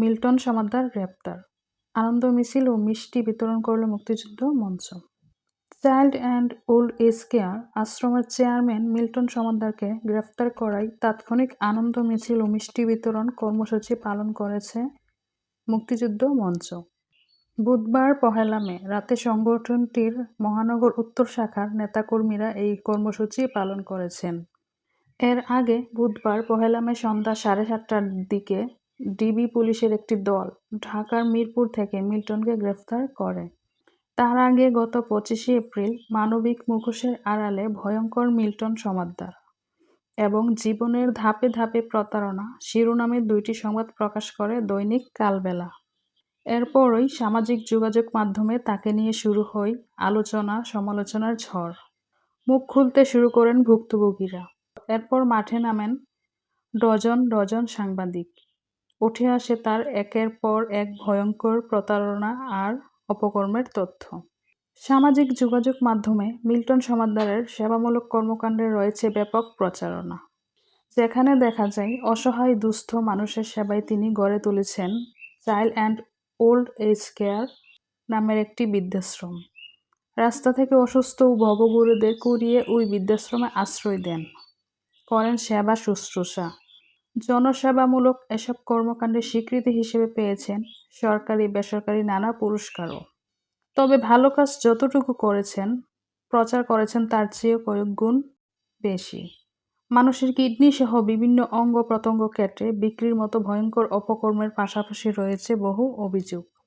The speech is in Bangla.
মিল্টন সমাদ্দার গ্রেপ্তার। আনন্দ মিছিল ও মিষ্টি বিতরণ করল মুক্তিযুদ্ধ মঞ্চ। Child and old age care আশ্রমের চেয়ারম্যান মিল্টন সমাদ্দারকে গ্রেফতার করায় তাৎক্ষণিক আনন্দ মিছিল ও মিষ্টি বিতরণ কর্মসূচি পালন করেছে মুক্তিযুদ্ধ মঞ্চ। বুধবার পহেলা মে রাতে সংগঠনটির মহানগর উত্তর শাখার নেতাকর্মীরা এই কর্মসূচি পালন করেছেন। এর আগে বুধবার পহেলা মে সন্ধ্যা সাড়ে সাতটার দিকে ডিবি পুলিশের একটি দল ঢাকার মিরপুর থেকে মিল্টনকে গ্রেফতার করে। তার আগে গত পঁচিশে এপ্রিল মানবিক মুখোশের আড়ালে ভয়ঙ্কর মিল্টন সমাদ্দার এবং জীবনের ধাপে ধাপে প্রতারণা শিরোনামে দুইটি সংবাদ প্রকাশ করে দৈনিক কালবেলা। এরপরই সামাজিক যোগাযোগ মাধ্যমে তাকে নিয়ে শুরু হয় আলোচনা সমালোচনার ঝড়। মুখ খুলতে শুরু করেন ভুক্তভোগীরা। এরপর মাঠে নামেন ডজন ডজন সাংবাদিক। উঠে আসে তার একের পর এক ভয়ঙ্কর প্রতারণা আর অপকর্মের তথ্য। সামাজিক যোগাযোগ মাধ্যমে মিল্টন সমাদ্দারের সেবামূলক কর্মকাণ্ডে রয়েছে ব্যাপক প্রচারণা। যেখানে দেখা যায়, অসহায় দুস্থ মানুষের সেবায় তিনি গড়ে তুলেছেন child and old age care নামের একটি বৃদ্ধাশ্রম। রাস্তা থেকে অসুস্থ ও ভবগুরুদের কুড়িয়ে ওই বৃদ্ধাশ্রমে আশ্রয় দেন। করেন সেবা শুশ্রূষা। জনসেবামূলক এসব কর্মকাণ্ডের স্বীকৃতি হিসেবে পেয়েছেন সরকারি, বেসরকারি নানা পুরস্কারও। তবে ভালো কাজ যতটুকু করেছেন, প্রচার করেছেন তার চেয়েও কয়েক গুণ বেশি। মানুষের কিডনি সহ বিভিন্ন অঙ্গ প্রত্যঙ্গ কেটে বিক্রির মতো ভয়ঙ্কর অপকর্মের পাশাপাশি রয়েছে বহু অভিযোগ।